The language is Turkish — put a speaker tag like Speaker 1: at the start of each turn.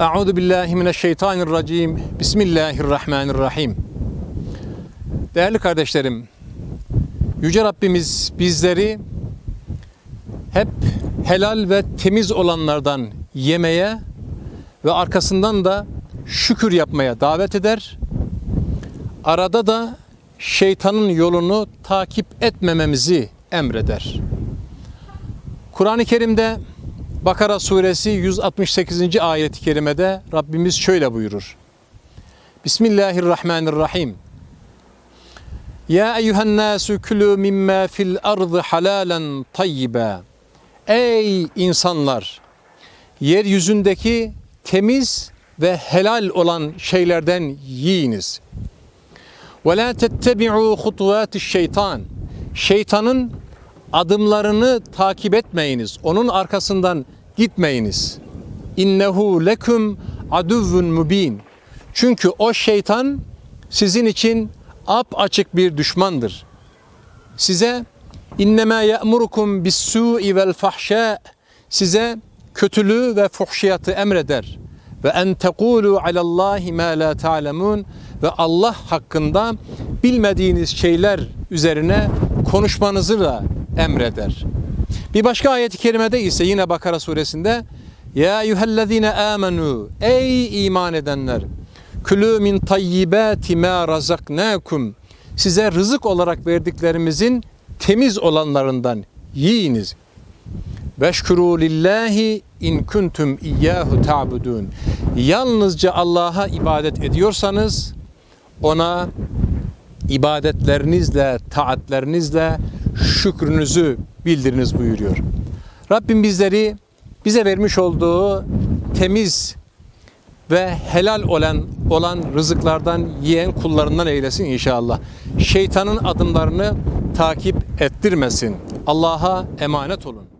Speaker 1: Euzu billahi mineşşeytanirracim. Bismillahirrahmanirrahim. Değerli kardeşlerim, Yüce Rabbimiz bizleri hep helal ve temiz olanlardan yemeye ve arkasından da şükür yapmaya davet eder. Arada da şeytanın yolunu takip etmememizi emreder. Kur'an-ı Kerim'de Bakara suresi 168. ayet-i kerimede Rabbimiz şöyle buyurur. Bismillahirrahmanirrahim. Ya eyyühen nasu külü mimma fil ardı halalen tayyiba. Ey insanlar! Yeryüzündeki temiz ve helal olan şeylerden yiyiniz. Ve la tettebi'u hutuvati şeytan. Şeytanın adımlarını takip etmeyiniz. Onun arkasından gitmeyiniz. İnnehu leküm aduvvun mubin. Çünkü o şeytan sizin için ap açık bir düşmandır. Size innema ya'murukum bis-su'i vel fahşa size kötülüğü ve fuhşiyatı emreder. Ve en tekulu alallahi ma la ta'lemun ve Allah hakkında bilmediğiniz şeyler üzerine konuşmanızı da emreder. Bir başka ayet-i kerimede ise yine Bakara suresinde Ya eyyühellezine amenu Ey iman edenler Külü min tayyibati ma razaknakum Size rızık olarak verdiklerimizin temiz olanlarından yiyiniz. Veşkuru lillahi in kuntum iyyahu ta'budun. Yalnızca Allah'a ibadet ediyorsanız ona ibadetlerinizle, taatlerinizle şükrünüzü bildiriniz buyuruyor. Rabbim bizleri bize vermiş olduğu temiz ve helal olan olan rızıklardan yiyen kullarından eylesin inşallah. Şeytanın adımlarını takip ettirmesin. Allah'a emanet olun.